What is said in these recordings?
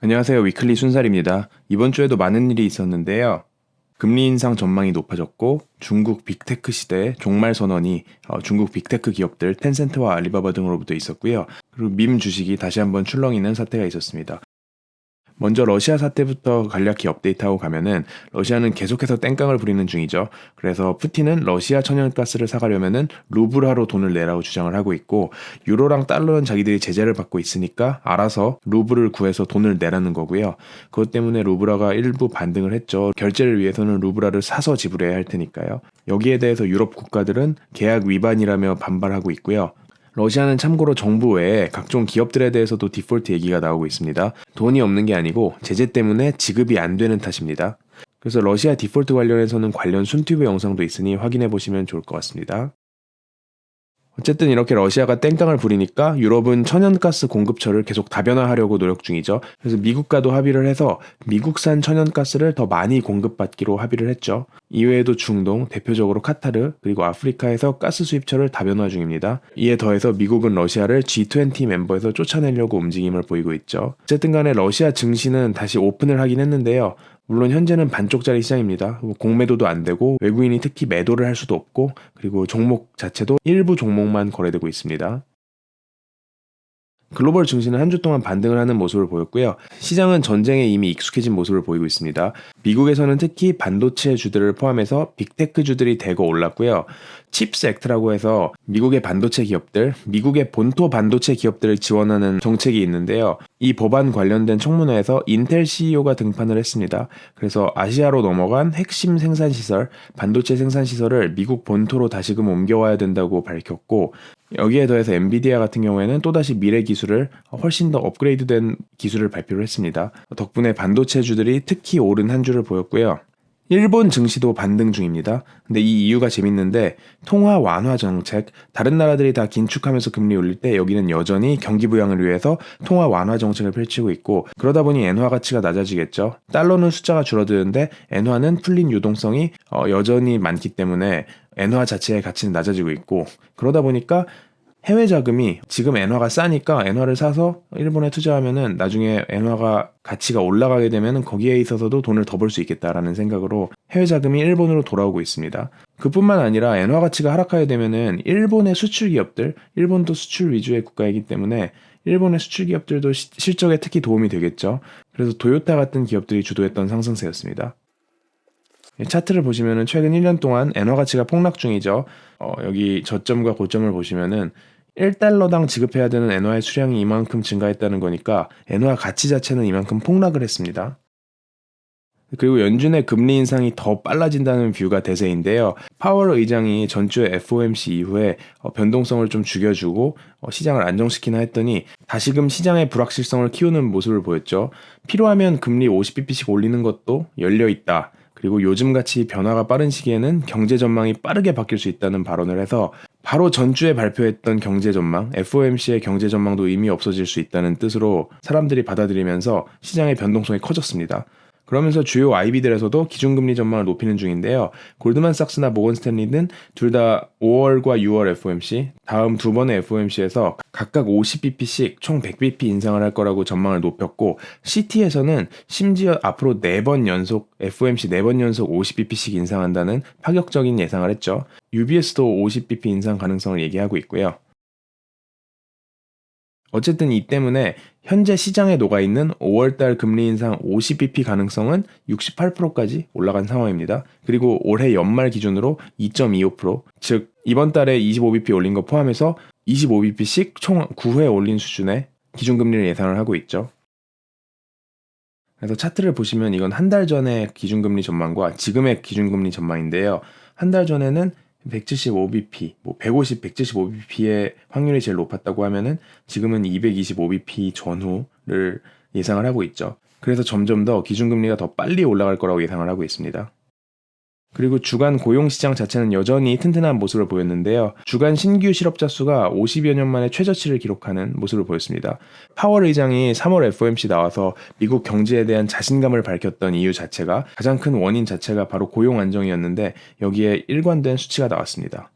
안녕하세요. 위클리 순살입니다. 이번 주에도 많은 일이 있었는데요. 금리 인상 전망이 높아졌고 중국 빅테크 시대의 종말 선언이 어, 중국 빅테크 기업들 텐센트와 알리바바 등으로부터 있었고요. 그리고 밈 주식이 다시 한번 출렁이는 사태가 있었습니다. 먼저 러시아 사태부터 간략히 업데이트하고 가면은 러시아는 계속해서 땡깡을 부리는 중이죠. 그래서 푸틴은 러시아 천연가스를 사가려면은 루블화로 돈을 내라고 주장을 하고 있고 유로랑 달러는 자기들이 제재를 받고 있으니까 알아서 루블을 구해서 돈을 내라는 거고요. 그것 때문에 루블화가 일부 반등을 했죠. 결제를 위해서는 루블화를 사서 지불해야 할 테니까요. 여기에 대해서 유럽 국가들은 계약 위반이라며 반발하고 있고요. 러시아는 참고로 정부 외에 각종 기업들에 대해서도 디폴트 얘기가 나오고 있습니다. 돈이 없는 게 아니고 제재 때문에 지급이 안 되는 탓입니다. 그래서 러시아 디폴트 관련해서는 관련 순튜브 영상도 있으니 확인해 보시면 좋을 것 같습니다. 어쨌든 이렇게 러시아가 땡깡을 부리니까 유럽은 천연가스 공급처를 계속 다변화하려고 노력 중이죠. 그래서 미국과도 합의를 해서 미국산 천연가스를 더 많이 공급받기로 합의를 했죠. 이외에도 중동, 대표적으로 카타르, 그리고 아프리카에서 가스 수입처를 다변화 중입니다. 이에 더해서 미국은 러시아를 G20 멤버에서 쫓아내려고 움직임을 보이고 있죠. 어쨌든 간에 러시아 증시는 다시 오픈을 하긴 했는데요. 물론 현재는 반쪽짜리 시장입니다. 뭐 공매도도 안 되고 외국인이 특히 매도를 할 수도 없고 그리고 종목 자체도 일부 종목만 거래되고 있습니다. 글로벌 증시는 한 주 동안 반등을 하는 모습을 보였고요. 시장은 전쟁에 이미 익숙해진 모습을 보이고 있습니다. 미국에서는 특히 반도체 주들을 포함해서 빅테크 주들이 대거 올랐고요. 칩스 액트라고 해서 미국의 반도체 기업들, 미국의 본토 반도체 기업들을 지원하는 정책이 있는데요. 이 법안 관련된 청문회에서 인텔 CEO가 등판을 했습니다. 그래서 아시아로 넘어간 핵심 생산 시설, 반도체 생산 시설을 미국 본토로 다시금 옮겨와야 된다고 밝혔고 여기에 더해서 엔비디아 같은 경우에는 또다시 미래 기술을 훨씬 더 업그레이드된 기술을 발표를 했습니다. 덕분에 반도체주들이 특히 오른 한 주를 보였고요. 일본 증시도 반등 중입니다. 근데 이 이유가 재밌는데 통화 완화 정책 다른 나라들이 다 긴축하면서 금리 올릴 때 여기는 여전히 경기 부양을 위해서 통화 완화 정책을 펼치고 있고 그러다 보니 엔화 가치가 낮아지겠죠. 달러는 숫자가 줄어드는데 엔화는 풀린 유동성이 어, 여전히 많기 때문에 엔화 자체의 가치는 낮아지고 있고 그러다 보니까 해외 자금이 지금 엔화가 싸니까 엔화를 사서 일본에 투자하면은 나중에 엔화가 가치가 올라가게 되면은 거기에 있어서도 돈을 더 벌 수 있겠다라는 생각으로 해외 자금이 일본으로 돌아오고 있습니다. 그뿐만 아니라 엔화 가치가 하락하게 되면은 일본의 수출 기업들, 일본도 수출 위주의 국가이기 때문에 일본의 수출 기업들도 시, 실적에 특히 도움이 되겠죠. 그래서 도요타 같은 기업들이 주도했던 상승세였습니다. 차트를 보시면은 최근 1년 동안 엔화 가치가 폭락 중이죠. 어, 여기 저점과 고점을 보시면은 1달러당 지급해야 되는 엔화의 수량이 이만큼 증가했다는 거니까 엔화 가치 자체는 이만큼 폭락을 했습니다. 그리고 연준의 금리 인상이 더 빨라진다는 뷰가 대세인데요. 파월 의장이 전주의 FOMC 이후에 어, 변동성을 좀 죽여주고 어, 시장을 안정시키나 했더니 다시금 시장의 불확실성을 키우는 모습을 보였죠. 필요하면 금리 50bp씩 올리는 것도 열려 있다. 그리고 요즘같이 변화가 빠른 시기에는 경제 전망이 빠르게 바뀔 수 있다는 발언을 해서 바로 전주에 발표했던 경제 전망, FOMC의 경제 전망도 이미 없어질 수 있다는 뜻으로 사람들이 받아들이면서 시장의 변동성이 커졌습니다. 그러면서 주요 IB들에서도 기준금리 전망을 높이는 중인데요. 골드만삭스나 모건 스탠리는 둘 다 5월과 6월 FOMC, 다음 두 번의 FOMC에서 각각 50bp씩 총 100bp 인상을 할 거라고 전망을 높였고, CT에서는 심지어 앞으로 4번 연속, FOMC 4번 연속 50bp씩 인상한다는 파격적인 예상을 했죠. UBS도 50bp 인상 가능성을 얘기하고 있고요. 어쨌든 이 때문에 현재 시장에 녹아 있는 5월달 금리 인상 50bp 가능성은 68%까지 올라간 상황입니다. 그리고 올해 연말 기준으로 2.25%, 즉 이번 달에 25bp 올린 거 포함해서 25bp씩 총 9회 올린 수준의 기준금리를 예상을 하고 있죠. 그래서 차트를 보시면 이건 한 달 전의 기준금리 전망과 지금의 기준금리 전망인데요. 한 달 전에는 175bp, 뭐 150, 175bp의 확률이 제일 높았다고 하면은 지금은 225bp 전후를 예상을 하고 있죠. 그래서 점점 더 기준금리가 더 빨리 올라갈 거라고 예상을 하고 있습니다. 그리고 주간 고용시장 자체는 여전히 튼튼한 모습을 보였는데요. 주간 신규 실업자 수가 50여 년 만에 최저치를 기록하는 모습을 보였습니다. 파월 의장이 3월 FOMC 나와서 미국 경제에 대한 자신감을 밝혔던 이유 자체가 가장 큰 원인 자체가 바로 고용 안정이었는데 여기에 일관된 수치가 나왔습니다.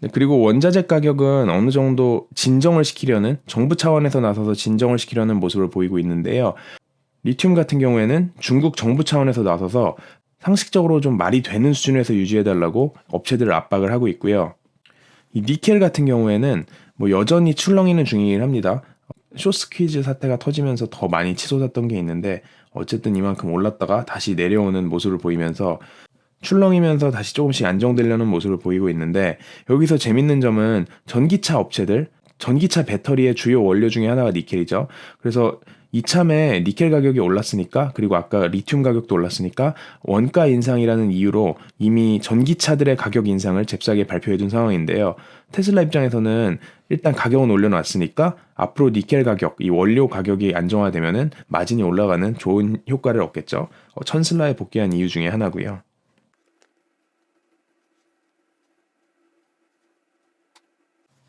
네, 그리고 원자재 가격은 어느 정도 진정을 시키려는 정부 차원에서 나서서 진정을 시키려는 모습을 보이고 있는데요. 리튬 같은 경우에는 중국 정부 차원에서 나서서 상식적으로 좀 말이 되는 수준에서 유지해달라고 업체들을 압박을 하고 있고요. 이 니켈 같은 경우에는 뭐 여전히 출렁이는 중이긴 합니다. 쇼스퀴즈 사태가 터지면서 더 많이 치솟았던 게 있는데 어쨌든 이만큼 올랐다가 다시 내려오는 모습을 보이면서 출렁이면서 다시 조금씩 안정되려는 모습을 보이고 있는데 여기서 재밌는 점은 전기차 업체들 전기차 배터리의 주요 원료 중에 하나가 니켈이죠. 그래서 이참에 니켈 가격이 올랐으니까 그리고 아까 리튬 가격도 올랐으니까 원가 인상이라는 이유로 이미 전기차들의 가격 인상을 잽싸게 발표해 둔 상황인데요. 테슬라 입장에서는 일단 가격은 올려놨으니까 앞으로 니켈 가격, 이 원료 가격이 안정화되면은 마진이 올라가는 좋은 효과를 얻겠죠. 어, 천슬라에 복귀한 이유 중에 하나고요.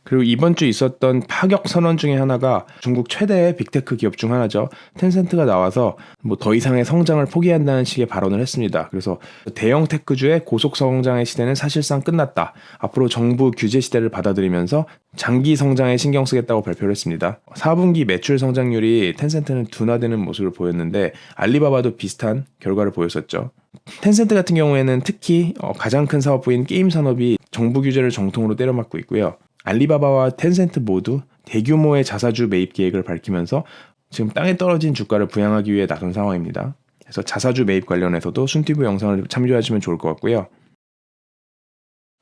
그리고 이번 주 있었던 파격 선언 중에 하나가 중국 최대의 빅테크 기업 중 하나죠. 텐센트가 나와서 뭐 더 이상의 성장을 포기한다는 식의 발언을 했습니다. 그래서 대형 테크주의 고속 성장의 시대는 사실상 끝났다. 앞으로 정부 규제 시대를 받아들이면서 장기 성장에 신경 쓰겠다고 발표를 했습니다. 4분기 매출 성장률이 텐센트는 둔화되는 모습을 보였는데 알리바바도 비슷한 결과를 보였었죠. 텐센트 같은 경우에는 특히 어, 가장 큰 사업부인 게임 산업이 정부 규제를 정통으로 때려맞고 있고요. 알리바바와 텐센트 모두 대규모의 자사주 매입 계획을 밝히면서 지금 땅에 떨어진 주가를 부양하기 위해 나선 상황입니다. 그래서 자사주 매입 관련해서도 순티브 영상을 참조하시면 좋을 것 같고요.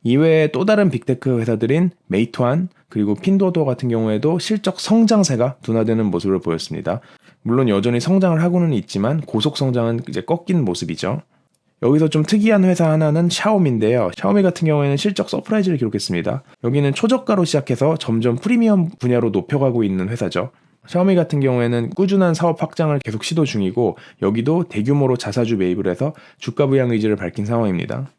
이외에 또 다른 빅테크 회사들인 메이투안 그리고 핀도도 같은 경우에도 실적 성장세가 둔화되는 모습을 보였습니다. 물론 여전히 성장을 하고는 있지만 고속 성장은 이제 꺾인 모습이죠. 여기서 좀 특이한 회사 하나는 샤오미인데요. 샤오미 같은 경우에는 실적 서프라이즈를 기록했습니다. 여기는 초저가로 시작해서 점점 프리미엄 분야로 높여가고 있는 회사죠. 샤오미 같은 경우에는 꾸준한 사업 확장을 계속 시도 중이고 여기도 대규모로 자사주 매입을 해서 주가 부양 의지를 밝힌 상황입니다.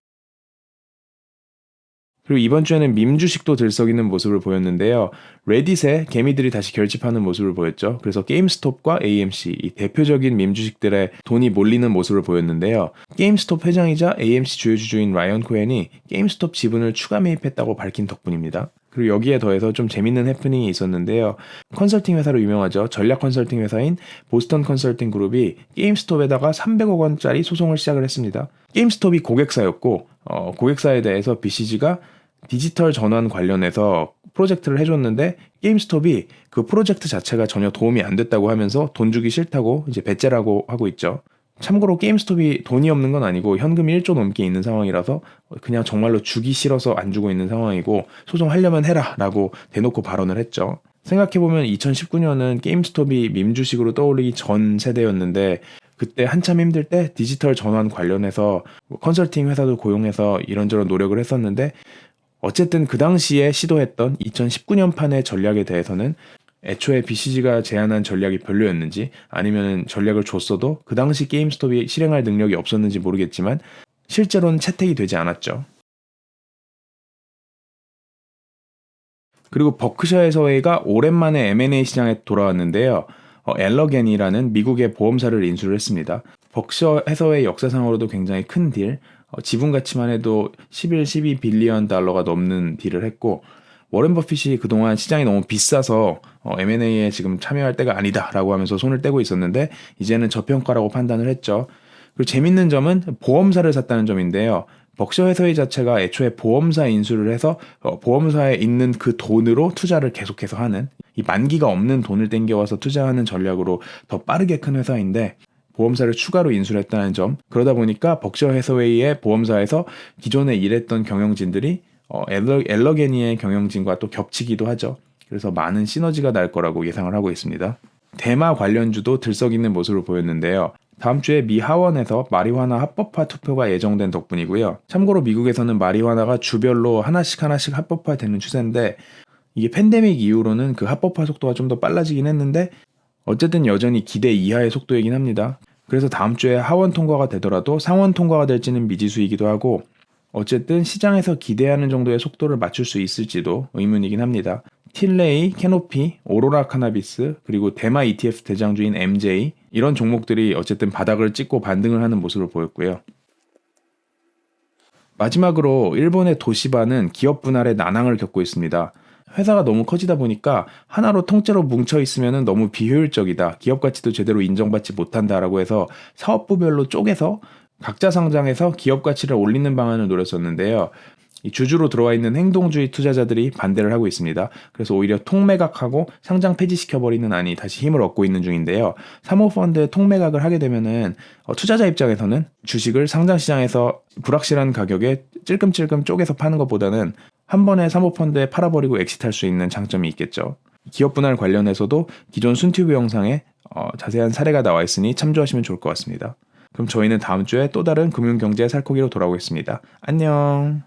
그리고 이번 주에는 밈 주식도 들썩이는 모습을 보였는데요. 레딧에 개미들이 다시 결집하는 모습을 보였죠. 그래서 게임스톱과 AMC 이 대표적인 밈 주식들의 돈이 몰리는 모습을 보였는데요. 게임스톱 회장이자 AMC 주요 주주인 라이언 코엔이 게임스톱 지분을 추가 매입했다고 밝힌 덕분입니다. 그리고 여기에 더해서 좀 재밌는 해프닝이 있었는데요. 컨설팅 회사로 유명하죠. 전략 컨설팅 회사인 보스턴 컨설팅 그룹이 게임스톱에다가 300억 원짜리 소송을 시작을 했습니다. 게임스톱이 고객사였고 어, 고객사에 대해서 BCG가 디지털 전환 관련해서 프로젝트를 해줬는데 게임스톱이 그 프로젝트 자체가 전혀 도움이 안 됐다고 하면서 돈 주기 싫다고 이제 배째라고 하고 있죠. 참고로 게임스톱이 돈이 없는 건 아니고 현금이 1조 넘게 있는 상황이라서 그냥 정말로 주기 싫어서 안 주고 있는 상황이고 소송하려면 해라 라고 대놓고 발언을 했죠. 생각해보면 2019년은 게임스톱이 밈주식으로 떠올리기 전 세대였는데 그때 한참 힘들 때 디지털 전환 관련해서 컨설팅 회사도 고용해서 이런저런 노력을 했었는데 어쨌든 그 당시에 시도했던 2019년 판의 전략에 대해서는 애초에 BCG가 제안한 전략이 별로였는지 아니면 전략을 줬어도 그 당시 게임스톱이 실행할 능력이 없었는지 모르겠지만 실제로는 채택이 되지 않았죠. 그리고 버크셔 해서웨이가 오랜만에 M&A 시장에 돌아왔는데요. 어, 엘러겐이라는 미국의 보험사를 인수를 했습니다. 버크셔 해서웨이 역사상으로도 굉장히 큰 딜, 어, 지분 가치만 해도 11, 12 빌리언 달러가 넘는 딜을 했고 워렌 버핏이 그동안 시장이 너무 비싸서 어, M&A에 지금 참여할 때가 아니다라고 하면서 손을 떼고 있었는데 이제는 저평가라고 판단을 했죠. 그리고 재밌는 점은 보험사를 샀다는 점인데요. 벅셔 회사의 자체가 애초에 보험사 인수를 해서 어, 보험사에 있는 그 돈으로 투자를 계속해서 하는 이 만기가 없는 돈을 땡겨와서 투자하는 전략으로 더 빠르게 큰 회사인데 보험사를 추가로 인수를 했다는 점 그러다 보니까 벅셔 해서웨이의 보험사에서 기존에 일했던 경영진들이 어, 엘러, 엘러게니의 경영진과 또 겹치기도 하죠. 그래서 많은 시너지가 날 거라고 예상을 하고 있습니다. 대마 관련주도 들썩이는 모습을 보였는데요. 다음 주에 미 하원에서 마리화나 합법화 투표가 예정된 덕분이고요. 참고로 미국에서는 마리화나가 주별로 하나씩 하나씩 합법화되는 추세인데 이게 팬데믹 이후로는 그 합법화 속도가 좀 더 빨라지긴 했는데 어쨌든 여전히 기대 이하의 속도이긴 합니다. 그래서 다음 주에 하원 통과가 되더라도 상원 통과가 될지는 미지수이기도 하고 어쨌든 시장에서 기대하는 정도의 속도를 맞출 수 있을지도 의문이긴 합니다. 틸레이, 캐노피, 오로라 카나비스, 그리고 대마 ETF 대장주인 MJ 이런 종목들이 어쨌든 바닥을 찍고 반등을 하는 모습을 보였고요. 마지막으로 일본의 도시바는 기업 분할의 난항을 겪고 있습니다. 회사가 너무 커지다 보니까 하나로 통째로 뭉쳐 있으면 너무 비효율적이다. 기업 가치도 제대로 인정받지 못한다라고 해서 사업부별로 쪼개서 각자 상장해서 기업 가치를 올리는 방안을 노렸었는데요. 이 주주로 들어와 있는 행동주의 투자자들이 반대를 하고 있습니다. 그래서 오히려 통매각하고 상장 폐지시켜버리는 안이 다시 힘을 얻고 있는 중인데요. 사모펀드의 통매각을 하게 되면은 어, 투자자 입장에서는 주식을 상장시장에서 불확실한 가격에 찔끔찔끔 쪼개서 파는 것보다는 한 번에 사모펀드에 팔아버리고 엑시트할 수 있는 장점이 있겠죠. 기업 분할 관련해서도 기존 순튜브 영상에 어, 자세한 사례가 나와 있으니 참조하시면 좋을 것 같습니다. 그럼 저희는 다음 주에 또 다른 금융경제 살코기로 돌아오겠습니다. 안녕.